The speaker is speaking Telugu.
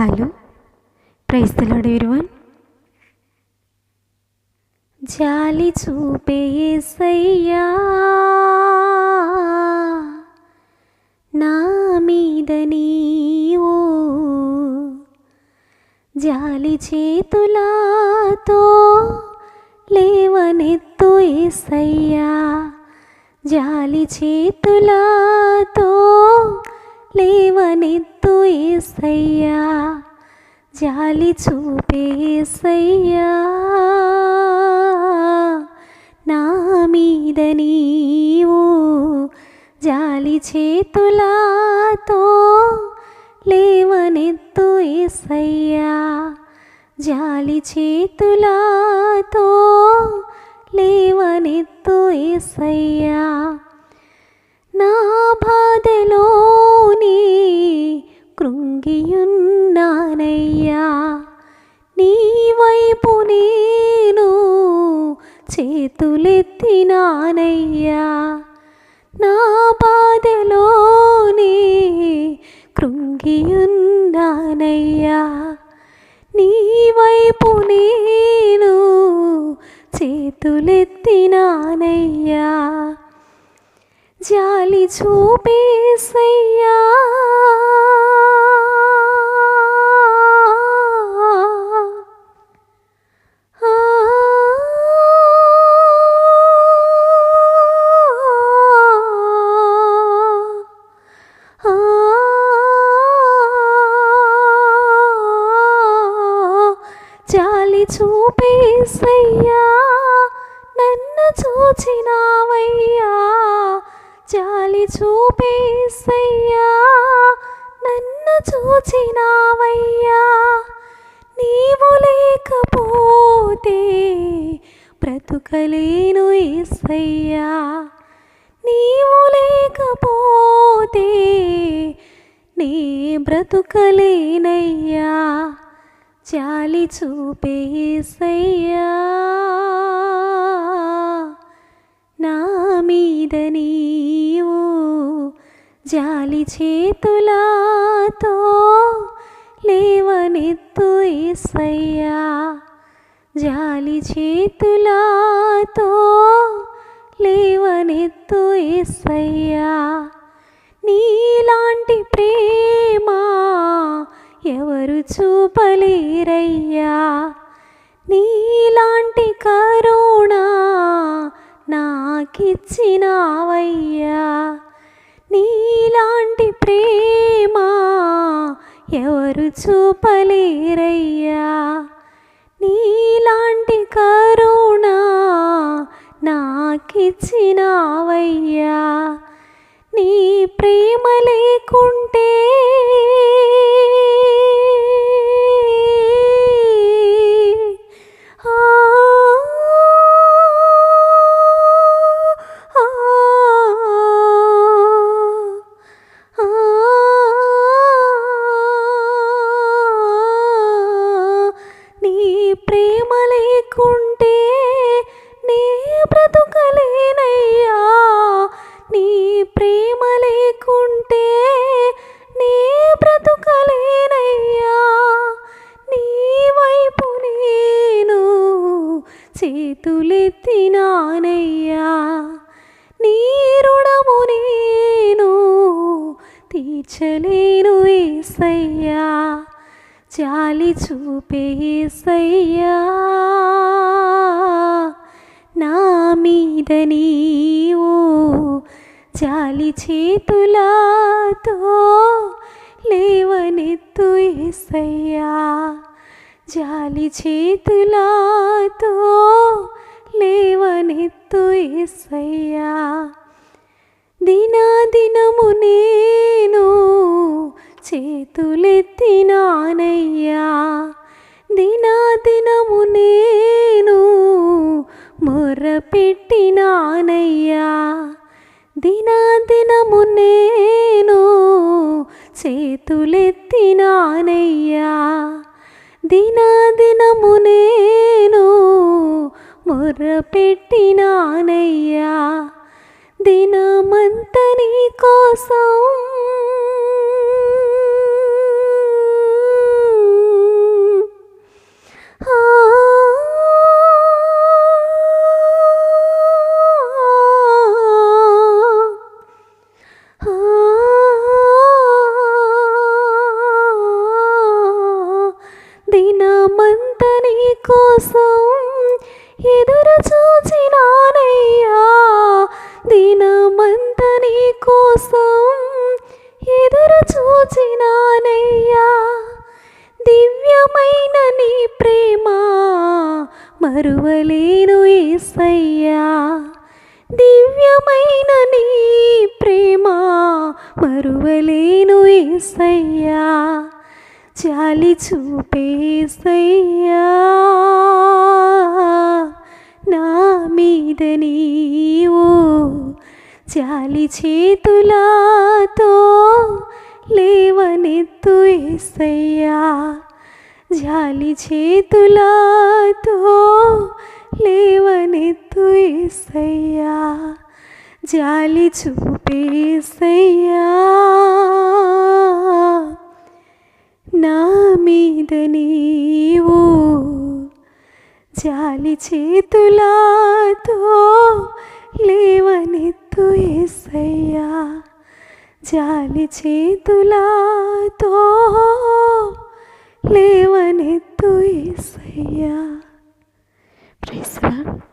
Hello praise తలాడు everyone. జాలి చూపే సయ్యా నా మీద నీవు జాలి చేతులాతో లేవనెత్తు ఏసయ్యా జాలి చేతులాతో లేవనెత్తు ఏసయ్యా జాలి చూపేసయ్యా నా మీద నీవు జాలి చేతులాతో లేవనెత్తు ఏసయ్యా జాలి చేతులాతో లేవనెత్తు ఏసయ్యా. నా బాధలోని కృంగియున్నానయ్యా. నీ వైపు నేను చేతులెత్తినానయ్యా. నా బాధలోని కృంగియున్నానయ్యా. నీ వైపు నేను చేతులెత్తినానయ్యా. జాలి చూపేసయ్యా. ఆ. జాలి చూపేసయ్యా. నన్ను చూచినావయ్యా. జాలి చూపేసయ్యా. నన్ను చూచినావయ్యా. నీవు లేకపోతే బ్రతుకలేను ఏసయ్యా. నీవు లేకపోతే నీ బ్రతుకలేనయ్యా. చాలి చూపేసయ్యా. నా మీద నీ జాలి చేతులాతో లేవనెత్తు ఏసయ్యా. జాలి చేతులాతో లేవనెత్తు ఏసయ్యా. నీలాంటి ప్రేమ ఎవరు చూపలేరయ్యా. నీలాంటి కరుణ నాకిచ్చినావయ్యా. నీలాంటి ప్రేమ ఎవరు చూపలేరయ్యా? నీలాంటి కరుణ నాకిచ్చినావయ్యా. నీ ప్రేమ లేకుంటే చేతులెత్తినానయ్యా నీరుడము నేను తీర్చలేను ఏసయ్యా జాలి చూపే ఏసయ్యా. నా మీద నీవు జాలి చేతులతో లేవనెత్తు ఏసయ్యా జాలి చేతులతో ఏసయ్యా దినాదినము నేను చేతులెత్తినానయ్యా. దినాదినము నేను మొర్రపెట్టినానయ్యా దినాదినము నేను చేతులెత్తినానయ్యా. దినాదినము నేను మొర్రపెట్టినానయ్యా దినమంత నీ కోసం కోసం ఎదురు చూచినానయ్యా. దివ్యమైన నీ ప్రేమ మరువలేను ఏసయ్యా. దివ్యమైన నీ ప్రేమ మరువలేను ఏసయ్యా. చాలి చూపేసయ్యా నా మీద నీవు జాలి చేతులాతో లేవనెత్తు ఏసయ్యా. జాలి చేతులాతో లేవనెత్తు ఏసయ్యా. జాలి చూపేసయ్యా నా మీద నీవు జాలి చేతులాతో లేవనెత్తు ఏసయ్యా జాలి చేతులాతో లేవనెత్తు ఏసయ్యా. Praise lord.